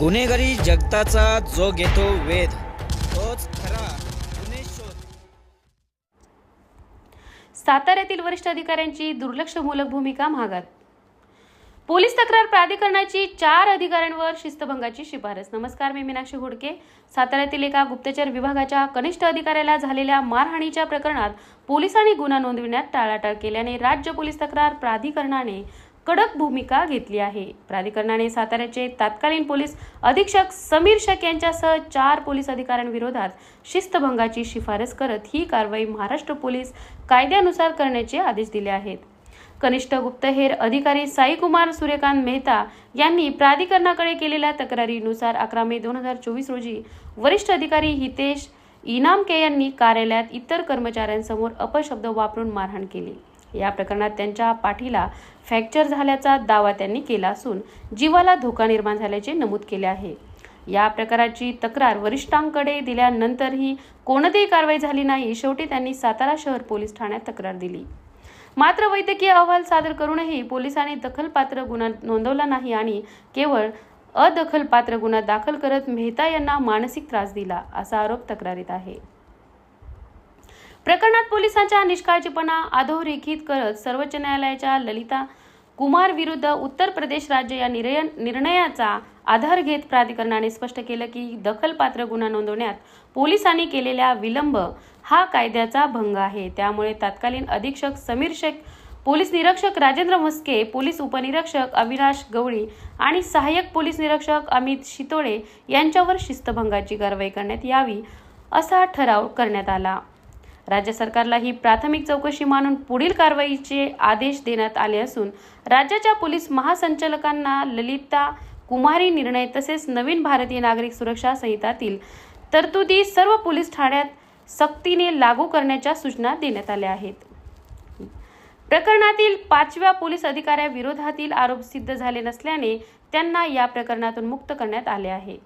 गुन्हेगारी जगताचा जो घेतो वेध तोच खरा गुन्हे शोध. साताऱ्यातील वरिष्ठ अधिकाऱ्यांची दुर्लक्षमूलक भूमिका महागात. पोलीस तक्रार प्राधिकरणाची चार अधिकाऱ्यांवर शिस्तभंगाची शिफारस. नमस्कार मी मीनाक्षी घोडके. साताऱ्यातील एका गुप्तचर विभागाच्या कनिष्ठ अधिकाऱ्याला झालेल्या मारहाणीच्या प्रकरणात पोलिसांनी गुन्हा नोंदविण्यात टाळाटाळ केल्याने राज्य पोलीस तक्रार प्राधिकरणाने कडक भूमिका घेतली आहे. प्राधिकरणाने साताऱ्याचे तत्कालीन पोलीस अधीक्षक समीर शेख यांच्यासह चार पोलीस अधिकाऱ्यांविरोधात शिस्तभंगाची शिफारस करत ही कारवाई महाराष्ट्र पोलीस कायद्यानुसार करण्याचे आदेश दिले आहेत. कनिष्ठ गुप्तहेर अधिकारी साईकुमार सूर्यकांत मेहता यांनी प्राधिकरणाकडे केलेल्या तक्रारीनुसार अकरा मे दोन हजार चोवीस रोजी वरिष्ठ अधिकारी हितेश इनामके यांनी कार्यालयात इतर कर्मचाऱ्यांसमोर अपशब्द वापरून मारहाण केली. या प्रकरणात त्यांच्या पाठीला फ्रॅक्चर झाल्याचा दावा त्यांनी केला असून जीवाला धोका निर्माण झाल्याचे नमूद केले आहे. या प्रकाराची तक्रार वरिष्ठांकडे दिल्यानंतरही कोणतीही कारवाई झाली नाही. शेवटी त्यांनी सातारा शहर पोलीस ठाण्यात तक्रार दिली. मात्र वैद्यकीय अहवाल सादर करूनही पोलिसांनी दखलपात्र गुन्हा नोंदवला नाही आणि केवळ अदखलपात्र गुन्हा दाखल करत मेहता यांना मानसिक त्रास दिला असा आरोप तक्रारीत आहे. प्रकरणात पोलिसांच्या निष्काळजीपणा अधोरेखित करत सर्वोच्च न्यायालयाच्या ललिता कुमार विरुद्ध उत्तर प्रदेश राज्य या निर्णय निर्णयाचा आधार घेत प्राधिकरणाने स्पष्ट केलं की दखलपात्र गुन्हा नोंदवण्यात पोलिसांनी केलेला विलंब हा कायद्याचा भंग आहे. त्यामुळे तत्कालीन अधीक्षक समीर शेख पोलीस निरीक्षक राजेंद्र मस्के पोलीस उपनिरीक्षक अविनाश गवळी आणि सहाय्यक पोलीस निरीक्षक अमित शितोळे यांच्यावर शिस्तभंगाची कारवाई करण्यात यावी असा ठराव करण्यात आला. राज्य सरकारला ही प्राथमिक चौकशी मानून पुढील कारवाईचे आदेश देण्यात आले असून राज्याच्या पोलीस महासंचालकांना ललिता कुमारी निर्णय तसेच नवीन भारतीय नागरिक सुरक्षा संहितातील तरतुदी सर्व पोलीस ठाण्यात सक्तीने लागू करण्याच्या सूचना देण्यात आल्या आहेत. प्रकरणातील पाचव्या पोलीस अधिकाऱ्याविरोधातील आरोप सिद्ध झाले नसल्याने त्यांना या प्रकरणातून मुक्त करण्यात आले आहे.